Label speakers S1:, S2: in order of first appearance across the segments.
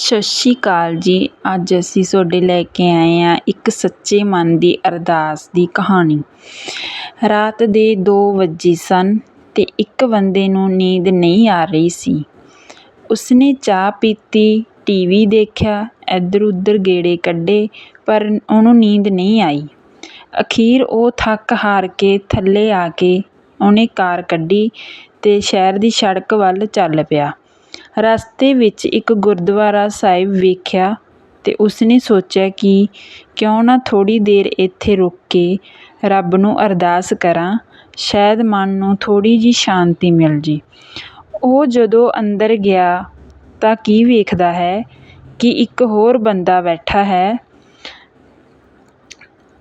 S1: ਸਤਿ ਸ਼੍ਰੀ ਅਕਾਲ ਜੀ, ਅੱਜ ਅਸੀਂ ਤੁਹਾਡੇ ਲੈ ਕੇ ਆਏ ਹਾਂ ਇੱਕ ਸੱਚੇ ਮਨ ਦੀ ਅਰਦਾਸ ਦੀ ਕਹਾਣੀ। ਰਾਤ ਦੇ ਦੋ ਵੱਜੇ ਸਨ ਅਤੇ ਇੱਕ ਬੰਦੇ ਨੂੰ ਨੀਂਦ ਨਹੀਂ ਆ ਰਹੀ ਸੀ। ਉਸਨੇ ਚਾਹ ਪੀਤੀ ਟੀ ਵੀ ਦੇਖਿਆ ਇੱਧਰ ਉੱਧਰ ਗੇੜੇ ਕੱਢੇ, ਪਰ ਉਹਨੂੰ ਨੀਂਦ ਨਹੀਂ ਆਈ। ਅਖੀਰ ਉਹ ਥੱਕ ਹਾਰ ਕੇ ਥੱਲੇ ਆ ਕੇ ਉਹਨੇ ਕਾਰ ਕੱਢੀ ਅਤੇ ਸ਼ਹਿਰ ਦੀ ਸੜਕ ਵੱਲ ਚੱਲ ਪਿਆ। ਰਸਤੇ ਵਿੱਚ ਇੱਕ ਗੁਰਦੁਆਰਾ ਸਾਹਿਬ ਵੇਖਿਆ ਅਤੇ ਉਸਨੇ ਸੋਚਿਆ ਕਿ ਕਿਉਂ ਨਾ ਥੋੜ੍ਹੀ ਦੇਰ ਇੱਥੇ ਰੁਕ ਕੇ ਰੱਬ ਨੂੰ ਅਰਦਾਸ ਕਰਾਂ, ਸ਼ਾਇਦ ਮਨ ਨੂੰ ਥੋੜ੍ਹੀ ਜਿਹੀ ਸ਼ਾਂਤੀ ਮਿਲ ਜੇ। ਉਹ ਜਦੋਂ ਅੰਦਰ ਗਿਆ ਤਾਂ ਕੀ ਵੇਖਦਾ ਹੈ ਕਿ ਇੱਕ ਹੋਰ ਬੰਦਾ ਬੈਠਾ ਹੈ।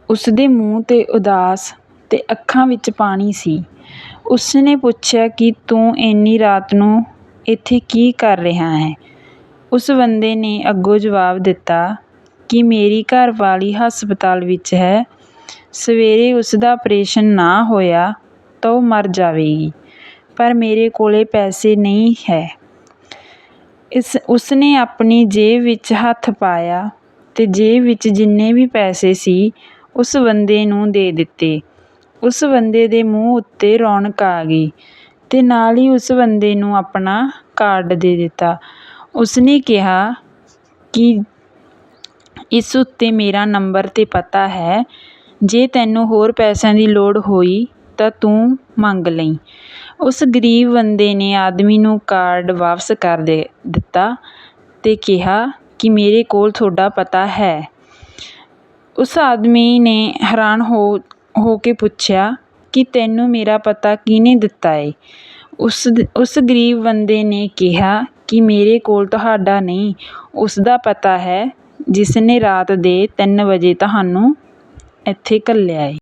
S1: ਉਸਦੇ ਮੂੰਹ 'ਤੇ ਉਦਾਸ ਅਤੇ ਅੱਖਾਂ ਵਿੱਚ ਪਾਣੀ ਸੀ। ਉਸਨੇ ਪੁੱਛਿਆ ਕਿ ਤੂੰ ਇੰਨੀ ਰਾਤ ਨੂੰ ਇੱਥੇ ਕੀ ਕਰ ਰਿਹਾ ਹੈ? ਉਸ ਬੰਦੇ ਨੇ ਅੱਗੋਂ ਜਵਾਬ ਦਿੱਤਾ ਕਿ ਮੇਰੀ ਘਰਵਾਲੀ ਹਸਪਤਾਲ ਵਿੱਚ ਹੈ। ਸਵੇਰੇ ਉਸਦਾ ਆਪਰੇਸ਼ਨ ਨਾ ਹੋਇਆ ਤਾਂ ਉਹ ਮਰ ਜਾਵੇਗੀ, ਪਰ ਮੇਰੇ ਕੋਲ ਪੈਸੇ ਨਹੀਂ ਹੈ। ਇਸ, ਉਸਨੇ ਆਪਣੀ ਜੇਬ ਵਿੱਚ ਹੱਥ ਪਾਇਆ ਅਤੇ ਜੇਬ ਵਿੱਚ ਜਿੰਨੇ ਵੀ ਪੈਸੇ ਸੀ, ਉਸ ਬੰਦੇ ਨੂੰ ਦੇ ਦਿੱਤੇ। ਉਸ ਬੰਦੇ ਦੇ ਮੂੰਹ ਉੱਤੇ ਰੌਣਕ ਆ ਗਈ। ਅਤੇ ਨਾਲ ਹੀ ਉਸ ਬੰਦੇ ਨੂੰ ਆਪਣਾ ਕਾਰਡ ਦੇ ਦਿੱਤਾ। ਉਸਨੇ ਕਿਹਾ ਕਿ ਇਸ ਉੱਤੇ ਮੇਰਾ ਨੰਬਰ ਅਤੇ ਪਤਾ ਹੈ। ਜੇ ਤੈਨੂੰ ਹੋਰ ਪੈਸਿਆਂ ਦੀ ਲੋੜ ਹੋਈ ਤਾਂ ਤੂੰ ਮੰਗ ਲਈ। ਉਸ ਗਰੀਬ ਬੰਦੇ ਨੇ ਆਦਮੀ ਨੂੰ ਕਾਰਡ ਵਾਪਸ ਕਰ ਦੇ ਦਿੱਤਾ ਅਤੇ ਕਿਹਾ ਕਿ ਮੇਰੇ ਕੋਲ ਤੁਹਾਡਾ ਪਤਾ ਹੈ। ਉਸ ਆਦਮੀ ਨੇ ਹੈਰਾਨ ਹੋ ਹੋ ਕੇ ਪੁੱਛਿਆ ਕਿ ਤੈਨੂੰ ਮੇਰਾ ਪਤਾ ਕਿਹਨੇ ਦਿੱਤਾ ਏ? ਉਸ ਉਸ ਗਰੀਬ ਬੰਦੇ ਨੇ ਕਿਹਾ ਕਿ ਮੇਰੇ ਕੋਲ ਤੁਹਾਡਾ ਨਹੀਂ। ਉਸਦਾ ਪਤਾ ਹੈ ਜਿਸ ਨੇ ਰਾਤ ਦੇ ਤਿੰਨ ਵਜੇ ਤੁਹਾਨੂੰ ਇੱਥੇ ਘੱਲਿਆ ਏ।